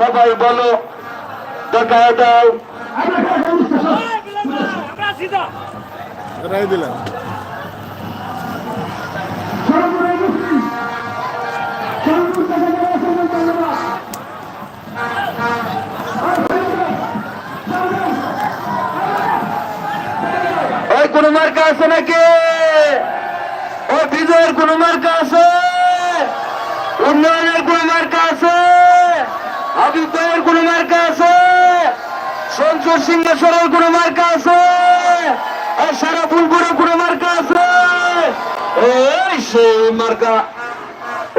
সবাই বলো দেখা দাও। দিলাম। ওই কোন মার্কা আছে নাকি? বিজয়ের কোন মার্কা আছে? উন্নয়নের কোন মার্কা আছে? আবিদ্যয়ের কোন মার্কা আছে? সঞ্চয় সিংহেশ্বরের কোন মার্কা আছে? আর সারা ফুলপুরের কোন মার্কা আছে? এই সেই মার্কা।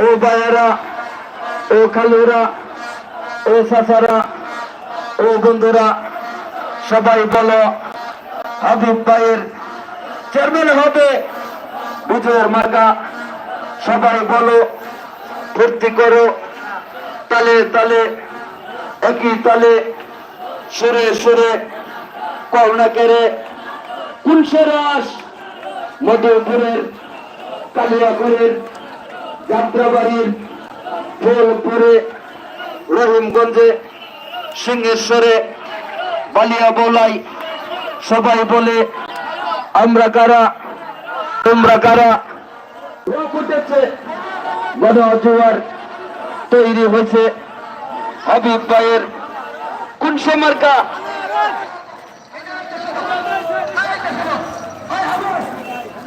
ও বায়ারা ও খালুরা, ও সাসারা, ও বন্ধুরা, সবাই বলো, হাবিব ভাইয়ের চেয়ারম্যান হবে। বিজয়ের মার্কা সবাই বলো, ফুর্তি করো। তালে তালে, একই তালে, সুরে সুরে করোনা কেড়ে কুলসরাস মধুপুরের কালিয়াপুরের যাত্রাবাড়ির, ফুলপুরে, রহিমগঞ্জে, সিংহেশ্বরে বালিয়া বলাই সবাই বলে আমরা কারা? তোমরা কারা? উঠেছে। তৈরি হয়েছে। হাবিব ভাইয়ের কোন মার্কা